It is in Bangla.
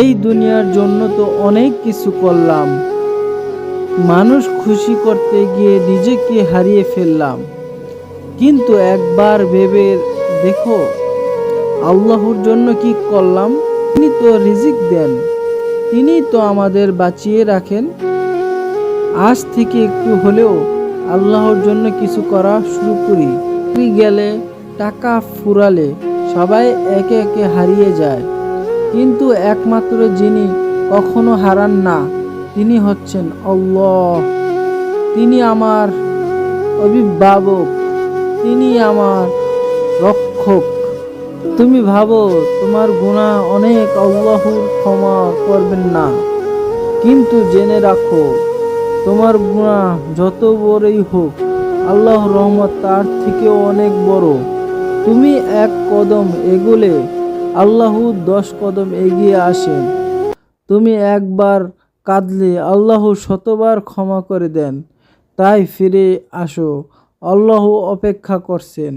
এই দুনিয়ার জন্য তো অনেক কিছু করলাম। মানুষ খুশি করতে গিয়ে নিজেকে হারিয়ে ফেললাম। কিন্তু একবার ভেবে দেখো, আল্লাহর জন্য কি করলাম? তিনি তো রিজিক দেন। তিনি তো আমাদের বাঁচিয়ে রাখেন। আজ থেকে একটু হলেও আল্লাহর জন্য কিছু করা শুরু করি। গেলে টাকা ফুরালে সবাই একে একে হারিয়ে যায়। কিন্তু একমাত্র যিনি কখনো হারান না, তিনি হচ্ছেন আল্লাহ। তিনি আমার অভিভাবক, তিনি আমার রক্ষক। তুমি ভাবো, তোমার গুণা অনেক আল্লাহর ক্ষমা করবেন না। কিন্তু জেনে রাখো, তোমার গুণা যত বড়ই হোক আল্লাহ রহমত তার থেকেও অনেক বড়। তুমি এক কদম এগোলে আল্লাহ দশ কদম এগিয়ে আসেন। তুমি একবার কাঁদলে আল্লাহ শতবার ক্ষমা করে দেন। তাই ফিরে আসো। আল্লাহ অপেক্ষা করছেন।